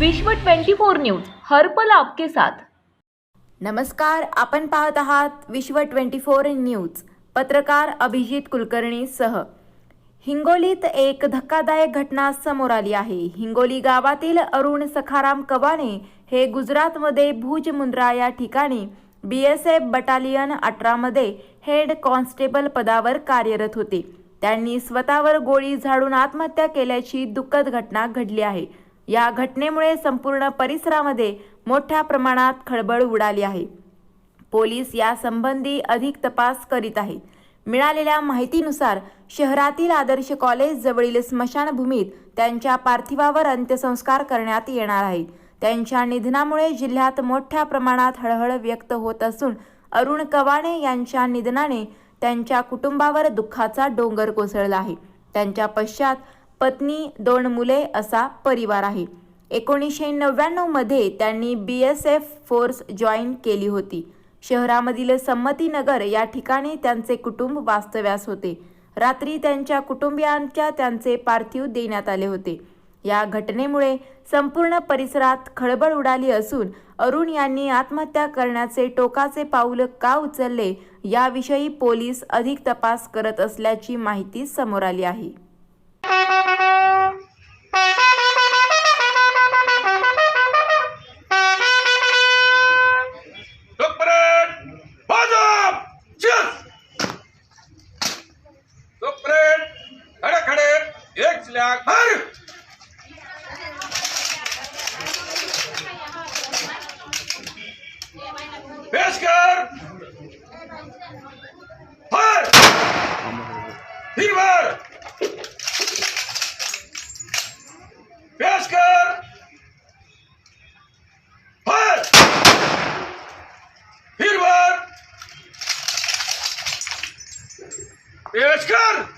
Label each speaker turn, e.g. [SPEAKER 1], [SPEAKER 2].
[SPEAKER 1] विश्व 24 न्यूज हर्पल आपके साथ.
[SPEAKER 2] नमस्कार आपण पाहत आहात विश्व ट्वेंटी फोर न्यूज. पत्रकार अभिजित कुलकर्णी सह. हिंगोलीत एक धक्कादायक घटना समोर आली आहे. हिंगोली गावातील अरुण सखाराम कवाने हे गुजरातमध्ये भुज मुंद्रा या ठिकाणी बी एस एफ बटालियन अठरामध्ये हेड कॉन्स्टेबल पदावर कार्यरत होते. त्यांनी स्वतःवर गोळी झाडून आत्महत्या केल्याची दुःखद घटना घडली आहे. या घटनेमुळे संपूर्ण परिसरामध्ये मोठ्या प्रमाणात खळबळ उडाली आहे. पोलीस यासंबंधी अधिक तपास करीत आहे. मिळालेल्या माहितीनुसार शहरातील आदर्श कॉलेज जवळील स्मशानभूमीत त्यांच्या पार्थिवावर अंत्यसंस्कार करण्यात येणार आहे. त्यांच्या निधनामुळे जिल्ह्यात मोठ्या प्रमाणात हळहळ व्यक्त होत असून अरुण कवाणे यांच्या निधनाने त्यांच्या कुटुंबावर दुःखाचा डोंगर कोसळला आहे. त्यांच्या पश्चात पत्नी दोन मुले असा परिवार आहे. एकोणीसशे नव्याण्णवमध्ये त्यांनी B S F force join केली होती. शहरामधील संमतीनगर या ठिकाणी त्यांचे कुटुंब वास्तव्यास होते. रात्री त्यांच्या कुटुंबियांच्या त्यांचे पार्थिव देण्यात आले होते. या घटनेमुळे संपूर्ण परिसरात खळबळ उडाली असून अरुण यांनी आत्महत्या करण्याचे टोकाचे पाऊल का उचलले याविषयी पोलीस अधिक तपास करत असल्याची माहिती समोर आली आहे.
[SPEAKER 3] मिसले अकबर पेश कर फर फिर बार पेश कर फर फिर बार पेश कर